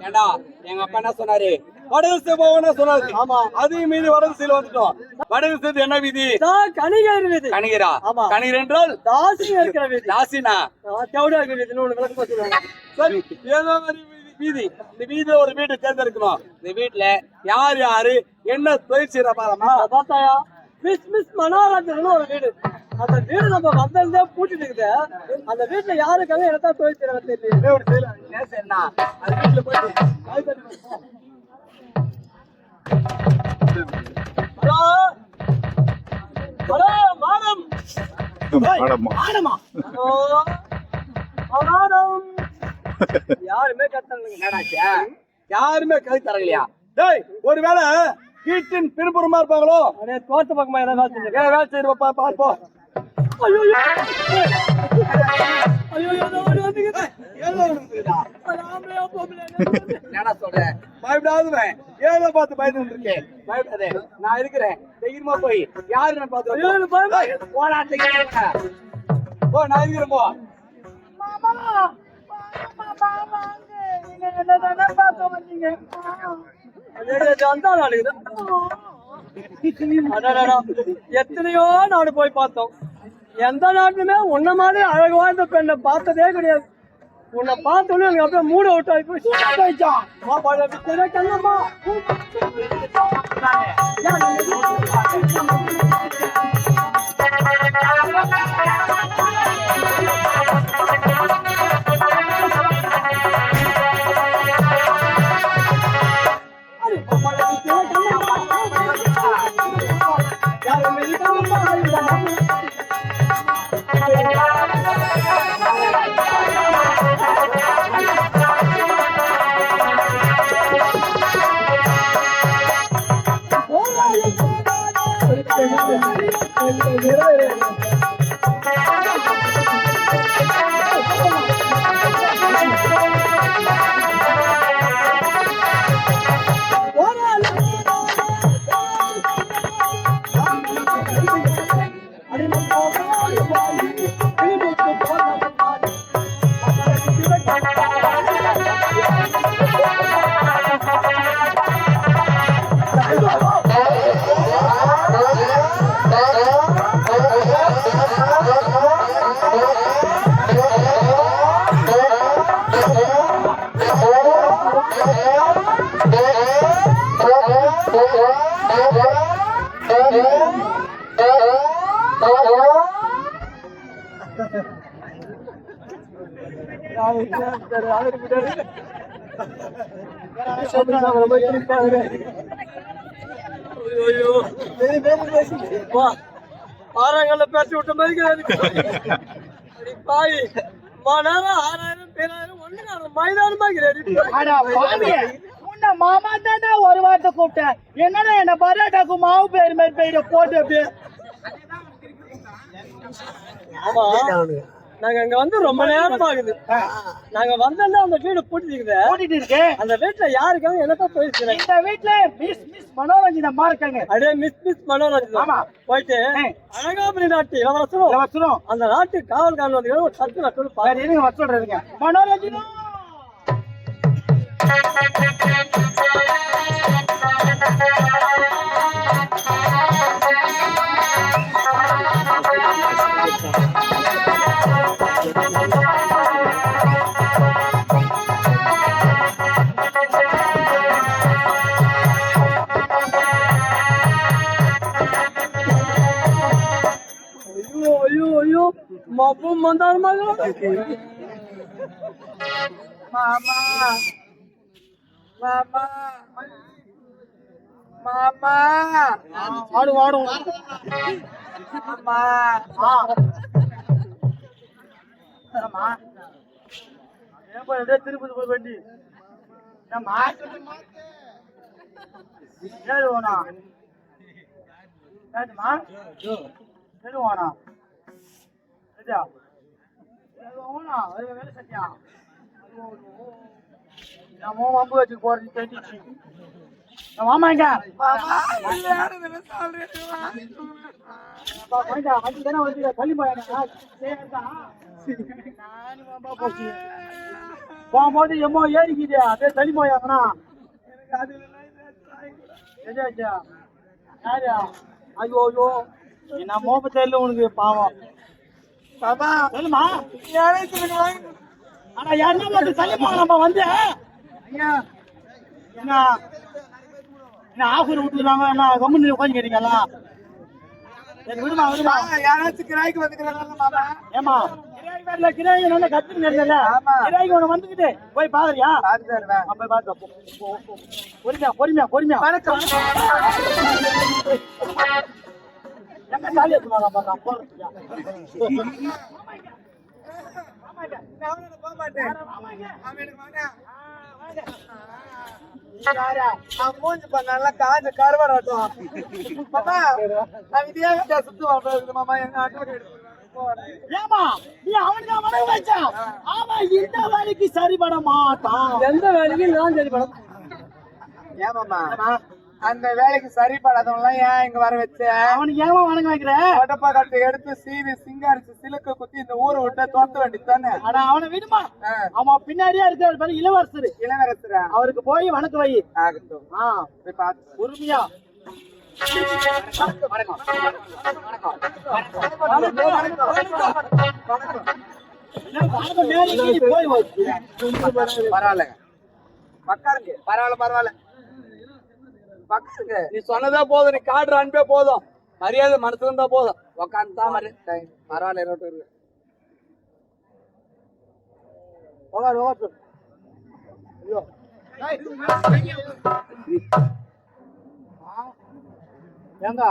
ஏண்டா எங்க அப்பா என்ன சொன்னாரு? வடதிசை போகணும் சொன்னாரு. ஆமா. அதையும் மீறி வடதிசையில வந்துட்டோம். வடதிசை என்ன விதி? கணிகர் வீதி. கணிகிறா ஆமா. கணிகர் என்றால்? தாசி இருக்கிற வீதி. ராசினா தேவடா இருக்கிற வீதின்னு ஒண்ணு விளக்கம் சொல்லுவாங்க சரி ஏதோ ஒரு வீதி- வீதி. இந்த வீதியில ஒரு வீடு தேர்ந்தெடுக்கணும் இந்த வீட்டுல யார் யாரு? என்ன தொழில் செய்யற பாருமா பார்த்தாயா? மிஸ் மிஸ் மனோரஞ்சன் ஒரு வீடு. அந்த வீடு நம்ம வந்திருந்தே பூட்டிட்டு இருக்குது. அந்த வீட்டுல யாருக்காக எனக்கா தொழில் செய்யறாங்க தெரியல என்ன? அது வீட்டுல போயிட்டு கை தட்டி போ. ஹலோ? Hello madam. மேடமா மேடம். யாருமே கட்டல என்னடாச்சு யாருமே கை தரலையா? டேய் ஒருவேளை வீட்டின் பின்புறமா இருப்பாங்களோ? அடே தோட்ட பக்கமா ஏதாவது வேலை செஞ்சு ஏன் வேலை செய்யற பா பார்ப்போம். பார்த்து பயந்து இருக்கேன் பயப்படாதே நான் இருக்கிறேன் தைரியமா போய் யாரு நான் பார்த்து போடா போ நான் இருக்கிறேன் போ எத்தனையோ நாடு போய் பார்த்தோம் எந்த நாட்டுமே உன்ன மாதிரி அழகு வாழ்ந்த பெண்ணை பார்த்ததே கிடையாது உன்னை பார்த்தோன்னே எனக்கு அப்படியே மூட அவுட் ஆகி போய் சுத்தம் ஆயிடுச்சான். வா, கண்ணம்மா. Everybody, ஆறாங்கல்ல பேசி விட்ட மாதிரி பாவி. மணாரம் ஆறாயிரம் பேராயிரம் ஒண்ணு மைதானமா உன்னை மாமா தானே ஒரு வார்த்தை கூப்பிட்டேன். என்னடா என்ன பரோட்டாக்கு மாவு பேர் மாதிரி போயிட போட்டு அப்படியே. ஆமா. நாங்க அங்க வந்து ரொம்ப நேரம் ஆகுது நாங்க வந்தோம்னா அந்த வீடு பூட்டிக்குது கூட்டிட்டு இருக்கு. அந்த வீட்டுல யாருக்காவது என்னத்தான் போயிருக்கிறேன் இந்த வீட்டுல மிஸ் மிஸ் மனோரஞ்சன் அம்மா இருக்காங்க. அப்படியே மிஸ் மிஸ் மனோரஞ்சன் ஆமா. போயிட்டு அழகாபுரி நாட்டு இளவரசரும் இளவரசரும். அந்த நாட்டு காவல்காரன் வந்து ஒரு சத்து நட்டு சரி இருங்க வர சொல்றதுங்க? மனோரஞ்சனும் ஐயோ மப்பும் வந்தாருமாக மாமா மாமா மாமா ஆடும் ஆடும் மாமா திருப்பதி போய் வண்டி ஏம்மா ஏழு ஓனா அது வேலை சத்தியா? நான் மோ வம்பு வச்சு போறது தெரிஞ்சிச்சு மாமா எங்க வண்டி தானே வந்து தள்ளி போயா போகும்போது எம்மோ ஏறிக்குது. அப்படியே தள்ளி போயாங்கண்ணா யாரு? ஐயோ ஐயோ. என்ன மோப்ப தெரியல உனக்கு பாவம். பாபா சொல்லுமா? ஆனா என்ன மட்டும் தள்ளி போங்க நம்ம வந்து ஐயா என்ன என்ன ஆஃபர் விட்டுருக்காங்க என்ன கம்பெனி உட்காந்து கேட்டீங்களா சரி விடுமா விடுமா. யாராச்சும் கிராய்க்கு வந்துக்கிறாங்க மாமா ஏமா கிராய் வரல கிராய் நல்லா இருந்தல ஆமா. கிராய்க்கு ஒண்ணு வந்துக்கிட்டு போய் பாக்குறியா பார்த்து தருவேன் போய் பாத்து. பொறுமையா பொறுமையா பொறுமையா. வணக்கம். அவன் எனக்கு வேணாம். அவன் மூஞ்சி பண்ணால காஞ்ச கருவாடாட்டும் மாமா நான் இதே கிட்ட சுத்து வாழ்றது மாமா. எங்க ஆட்டோ ஏமா நீ அவனுக்கு மனு வச்சா? அவன் இந்த வேலைக்கு சரிபட மாட்டான். எந்த வேலைக்கும் நான் சரி படம் ஏன் மாமா அந்த வேலைக்கு சரிப்படாதவன்லாம் ஏன் இங்க வர வச்ச? அவனுக்கு ஏமா வணங்க வைக்கிற? கொட்டப்பா கட்டை எடுத்து சீவி சிங்காரிச்சு சிலுக்கு குத்தி இந்த ஊரை விட்டு தோத்த வேண்டியது தானே? அட அவனை விடுமா? அவன் பின்னாடியே இருக்காரு பாரு இளவரசர். இளவரசரா? அவருக்கு போய் வணக்க வை. ஆகட்டும். ஆ. போய் பார்த்து. பொறுமையா. என்ன வணக்கம். நேரடி நீ போய் வை. பரவாயில்ல பரவாயில்ல பரவாயில்ல. உக்காருங்க நீ சொன்னதா போதும் நீ காட்டுற அன்பே போதும். மரியாதை மனசுல இருந்தா போதும். உக்காந்து தான் மரி பரவாயில்ல இருபத்தி இருக்கு உக்காரு, உக்காரு. ஐயோ. ஏங்க?